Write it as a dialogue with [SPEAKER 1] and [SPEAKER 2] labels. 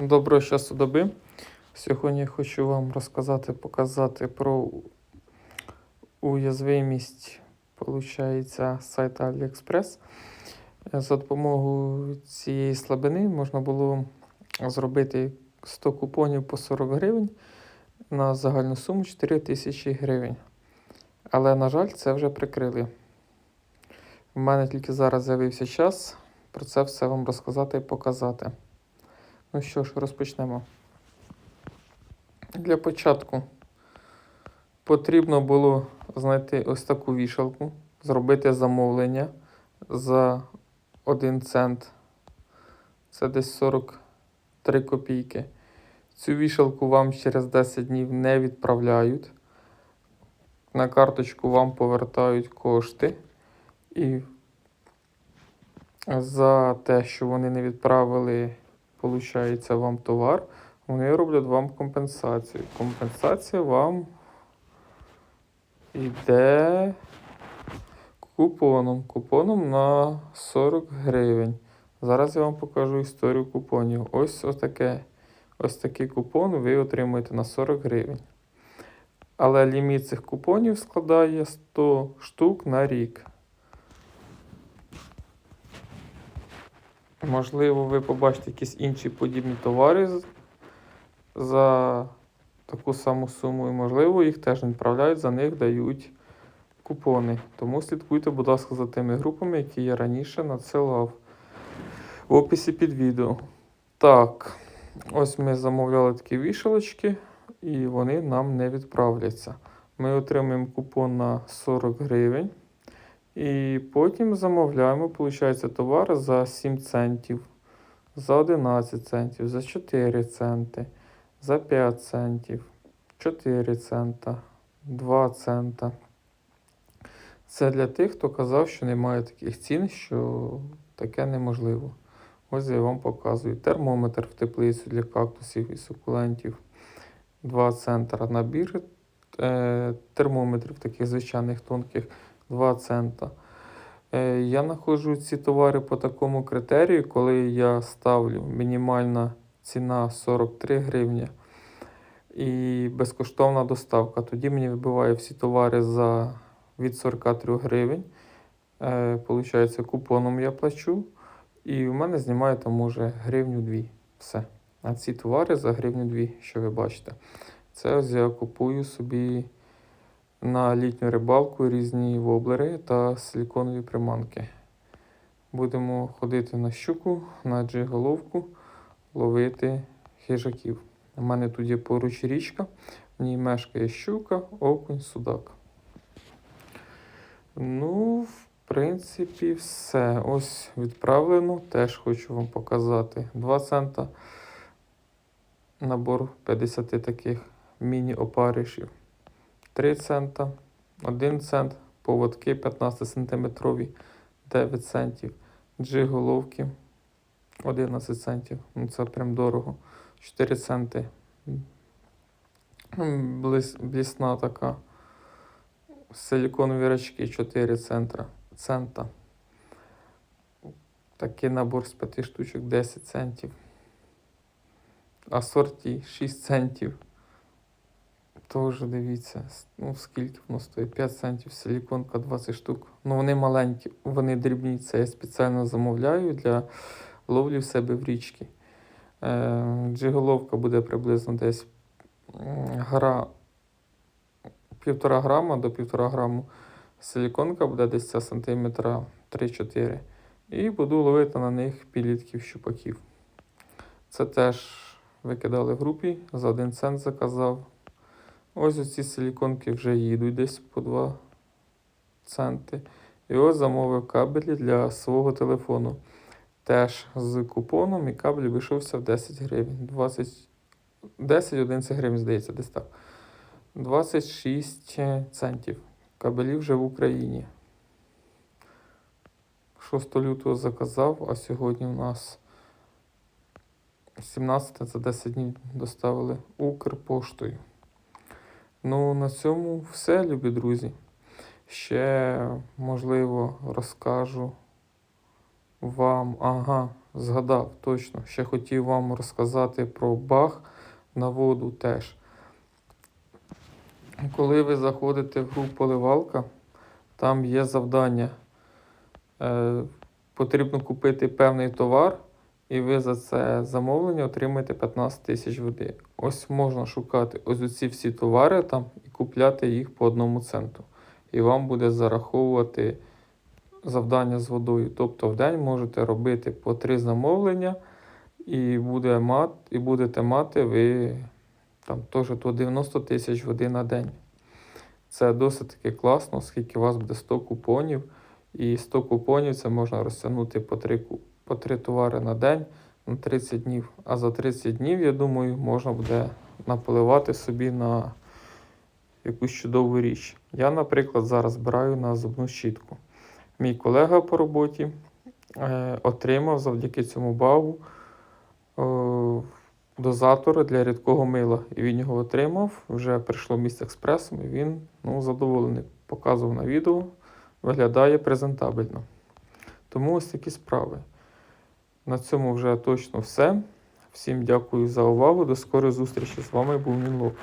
[SPEAKER 1] Доброго часу доби. Сьогодні хочу вам розказати, показати про уязвимість получається, з сайту AliExpress. За допомогою цієї слабини можна було зробити 100 купонів по 40 гривень на загальну суму 4 тисячі гривень. Але, на жаль, це вже прикрили. У мене тільки зараз з'явився час про це все вам розказати і показати. Ну що ж, розпочнемо. Для початку потрібно було знайти ось таку вішалку, зробити замовлення за 1 цент. Це десь 43 копійки. Цю вішалку вам через 10 днів не відправляють. На карточку вам повертають кошти. І за те, що вони не відправили получається вам товар, вони роблять вам компенсацію. Компенсація вам йде купоном. Купоном на 40 гривень. Зараз я вам покажу історію купонів. Ось отаке, ось такий купон ви отримуєте на 40 гривень. Але ліміт цих купонів складає 100 штук на рік. Можливо, ви побачите якісь інші подібні товари за таку саму суму, і можливо, їх теж відправляють, за них дають купони. Тому слідкуйте, будь ласка, за тими групами, які я раніше надсилав в описі під відео. Так, ось ми замовляли такі вішалочки, і вони нам не відправляться. Ми отримуємо купон на 40 гривень. І потім замовляємо, виходить, товар за 7 центів, за 11 центів, за 4 центи, за 5 центів, 4 цента, 2 цента. Це для тих, хто казав, що немає таких цін, що таке неможливо. Ось я вам показую. Термометр в теплицю для кактусів і сукулентів 2 цента. Набір е, термометрів таких звичайних тонких 2 цента. Е, Я знаходжу ці товари по такому критерію, коли я ставлю мінімальна ціна 43 гривні і безкоштовна доставка. Тоді мені вибиває всі товари за від 43 гривень. Е, Получається, купоном я плачу. І в мене знімає там може гривню 2. Все. А ці товари за гривню 2, що ви бачите. Це я купую собі на літню рибалку різні воблери та силіконові приманки. Будемо ходити на щуку, на джиголовку, ловити хижаків. У мене тут є поруч річка, в ній мешкає щука, окунь, судак. Ну, в принципі, все. Ось відправлено. Теж хочу вам показати. 2 цента. Набор 50 таких міні-опаришів. 3 цента, 1 цент, поводки 15 сантиметрові 9 центів, джиголовки 11 центів. Ну це прям дорого. 4 центи. Блис, блісна така. Силіконові рачки 4 центра, цента. Такий набор з 5 штучок 10 центів. Асорті 6 центів. Тоже дивіться, ну скільки воно стоїть? 5 центів силіконка 20 штук. Ну вони маленькі, вони дрібні. Це я спеціально замовляю для ловлі в себе в річці. Е, джиголовка буде приблизно десь гра півтора грама до півтора граму. Силіконка буде десь сантиметра 3-4. І буду ловити на них підлітків щупаків. Це теж викидали в групі, за 1 цент заказав. Ось оці силіконки вже їдуть десь по 2 центи. І ось замовив кабелі для свого телефону. Теж з купоном і кабель вийшовся в 10 гривень. 20... 10-11 гривень, здається, десь так. 26 центів. Кабелі вже в Україні. 6 лютого заказав, а сьогодні у нас 17 за 10 днів доставили Укрпоштою. Ну, на цьому все, любі друзі. Ще, можливо, розкажу вам. Ага, згадав точно. Ще хотів вам розказати про баг на воду теж. Коли ви заходите в групу поливалка, там є завдання. Е, потрібно купити певний товар, і ви за це замовлення отримаєте 15 тисяч води. Ось можна шукати ось оці всі товари там і купляти їх по одному центу. І вам буде зараховувати завдання з водою. Тобто в день можете робити по три замовлення, і, буде мат, і будете мати ви там теж то 90 тисяч води на день. Це досить таки класно, оскільки у вас буде 100 купонів. І 100 купонів це можна розтягнути по 3, по 3 товари на день на 30 днів. А за 30 днів, я думаю, можна буде наполивати собі на якусь чудову річ. Я, наприклад, зараз збираю на зубну щітку. Мій колега по роботі е, отримав завдяки цьому багу е, дозатор для рідкого мила. І він його отримав, вже прийшло місце експресом, і він ну, задоволений. Показував на відео, виглядає презентабельно. Тому ось такі справи. На цьому вже точно все. Всім дякую за увагу. До скорої зустрічі. З вами був Мінлок.